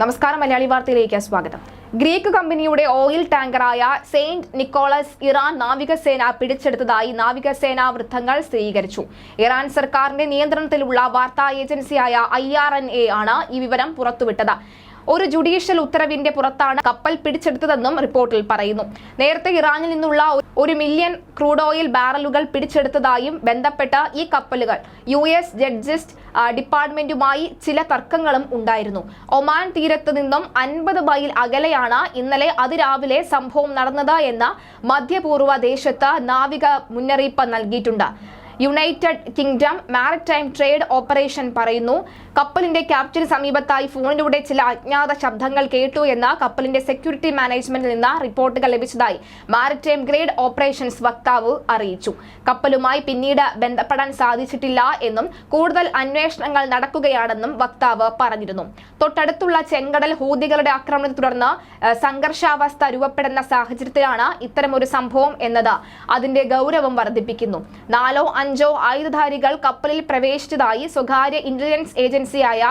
നമസ്കാരം മലയാളി വാർത്തയിലേക്ക് സ്വാഗതം. ഗ്രീക്ക് കമ്പനിയുടെ ഓയിൽ ടാങ്കറായ സെയിന്റ് നിക്കോളസ് ഇറാൻ നാവികസേന പിടിച്ചെടുത്തതായി നാവികസേനാ വൃത്തങ്ങൾ സ്ഥിരീകരിച്ചു. ഇറാൻ സർക്കാരിന്റെ നിയന്ത്രണത്തിലുള്ള വാർത്താ ഏജൻസിയായ ഐ ആണ് ഈ വിവരം പുറത്തുവിട്ടത്. ഒരു ജുഡീഷ്യൽ ഉത്തരവിന്റെ പുറത്താണ് കപ്പൽ പിടിച്ചെടുത്തതെന്നും റിപ്പോർട്ടിൽ പറയുന്നു. നേരത്തെ ഇറാനിൽ നിന്നുള്ള ഒരു മില്യൺ ക്രൂഡ് ഓയിൽ ബാരലുകൾ പിടിച്ചെടുത്തതായും ബന്ധപ്പെട്ട ഈ കപ്പലുകൾ യു എസ് ജഡ്ജസ്റ്റ് ഡിപ്പാർട്ട്മെന്റുമായി ചില തർക്കങ്ങളും ഉണ്ടായിരുന്നു. ഒമാൻ തീരത്ത് നിന്നും അൻപത് മൈൽ അകലെയാണ് ഇന്നലെ അതിരാവിലെ സംഭവം നടന്നത് എന്ന് മധ്യപൂർവ ദേശത്ത് നാവിക മുന്നറിയിപ്പ് നൽകിയിട്ടുണ്ട്. United Kingdom maritime trade operation പറയുന്നു. കപ്പലിന്റെ ക്യാപ്റ്റന് സമീപത്തായി ഫോണിലൂടെ ചില അജ്ഞാത ശബ്ദങ്ങൾ കേട്ടു എന്ന കപ്പലിന്റെ സെക്യൂരിറ്റി മാനേജ്മെന്റിൽ നിന്ന് റിപ്പോർട്ടുകൾ ലഭിച്ചതായി മാരിടൈം ഗ്രേഡ് ഓപ്പറേഷൻസ് വക്താവ് അറിയിച്ചു. കപ്പലുമായി പിന്നീട് ബന്ധപ്പെടാൻ സാധിച്ചിട്ടില്ല എന്നും കൂടുതൽ അന്വേഷണങ്ങൾ നടക്കുകയാണെന്നും വക്താവ് പറഞ്ഞിരുന്നു. തൊട്ടടുത്തുള്ള ചെങ്കടൽ ഹൂതികളുടെ ആക്രമണത്തെ തുടർന്ന് സംഘർഷാവസ്ഥ രൂപപ്പെടുന്ന സാഹചര്യത്തിലാണ് ഇത്തരമൊരു സംഭവം എന്നത്. അതിന്റെ ഗൗരവം വർദ്ധിപ്പിക്കുന്നു. നാലോ അഞ്ചോ ആയുധധാരികൾ കപ്പലിൽ പ്രവേശിച്ചതായി സ്വകാര്യ ഇന്റലിജൻസ് ഏജൻസിയായ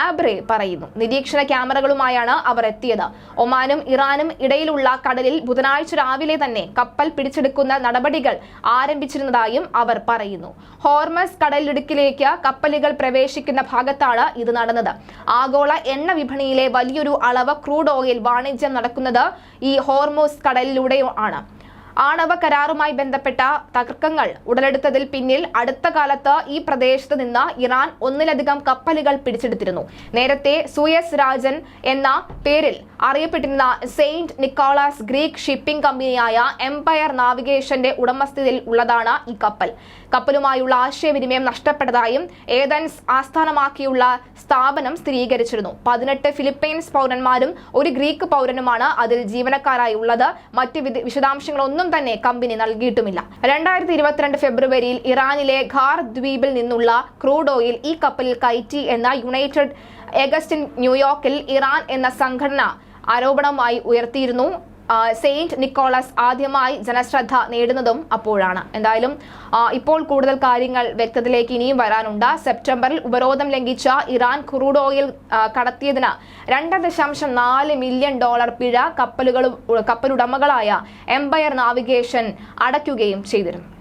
ആബ്രെ പറയുന്നു. നിരീക്ഷണ ക്യാമറകളുമായാണ് അവർ എത്തിയത്. ഒമാനും ഇറാനും ഇടയിലുള്ള കടലിൽ ബുധനാഴ്ച രാവിലെ തന്നെ കപ്പൽ പിടിച്ചെടുക്കുന്ന നടപടികൾ ആരംഭിച്ചിരുന്നതായും അവർ പറയുന്നു. ഹോർമസ് കടലിടുക്കിലേക്ക് കപ്പലുകൾ പ്രവേശിക്കുന്ന ഭാഗത്താണ് ഇത് നടന്നത്. ആഗോള എണ്ണ വിപണിയിലെ വലിയൊരു അളവ് ക്രൂഡ് ഓയിൽ വാണിജ്യം നടക്കുന്നത് ഈ ഹോർമോസ് കടലിലൂടെ ആണ്. ആണവ കരാറുമായി ബന്ധപ്പെട്ട തർക്കങ്ങൾ ഉടലെടുത്തതിൽ പിന്നിൽ അടുത്ത കാലത്ത് ഈ പ്രദേശത്ത് നിന്ന് ഇറാൻ ഒന്നിലധികം കപ്പലുകൾ പിടിച്ചെടുത്തിരുന്നു. നേരത്തെ സുയസ് രാജൻ എന്ന പേരിൽ അറിയപ്പെട്ടിരുന്ന സെയിന്റ് നിക്കോളാസ് ഗ്രീക്ക് ഷിപ്പിംഗ് കമ്പനിയായ എംപയർ നാവിഗേഷന്റെ ഉടമസ്ഥതയിൽ ഉള്ളതാണ് ഈ കപ്പൽ. കപ്പലുമായുള്ള ആശയവിനിമയം നഷ്ടപ്പെട്ടതായും ഏതൻസ് ആസ്ഥാനമാക്കിയുള്ള സ്ഥാപനം സ്ഥിരീകരിച്ചിരുന്നു. പതിനെട്ട് ഫിലിപ്പൈൻസ് പൗരന്മാരും ഒരു ഗ്രീക്ക് പൗരനുമാണ് അതിൽ ജീവനക്കാരായി ഉള്ളത്. മറ്റ് വിധ- വിശദാംശങ്ങളൊന്നും തന്നെ കമ്പനി നൽകിയിട്ടുമില്ല. രണ്ടായിരത്തി ഇരുപത്തിരണ്ട് ഫെബ്രുവരിയിൽ ഇറാനിലെ ഖാർ ദ്വീപിൽ നിന്നുള്ള ക്രൂഡ് ഓയിൽ ഈ കപ്പലിൽ കയറ്റി എന്ന യുണൈറ്റഡ് എഗസ്റ്റിൻ ന്യൂയോർക്കിൽ ഇറാൻ എന്ന സംഘടന ആരോപണമായി ഉയർത്തിയിരുന്നു. സെയിന്റ് നിക്കോളസ് ആദ്യമായി ജനശ്രദ്ധ നേടുന്നതും അപ്പോഴാണ്. എന്തായാലും ഇപ്പോൾ കൂടുതൽ കാര്യങ്ങൾ വ്യക്തതയിലേക്ക് ഇനിയും വരാനുണ്ട്. സെപ്റ്റംബറിൽ ഉപരോധം ലംഘിച്ച ഇറാൻ ക്രൂഡ് ഓയിൽ കടത്തിയതിന് രണ്ട് ദശാംശം നാല് മില്യൺ ഡോളർ പിഴ കപ്പലുകളും കപ്പലുടമകളായ എംപയർ നാവിഗേഷൻ അടയ്ക്കുകയും ചെയ്തിരുന്നു.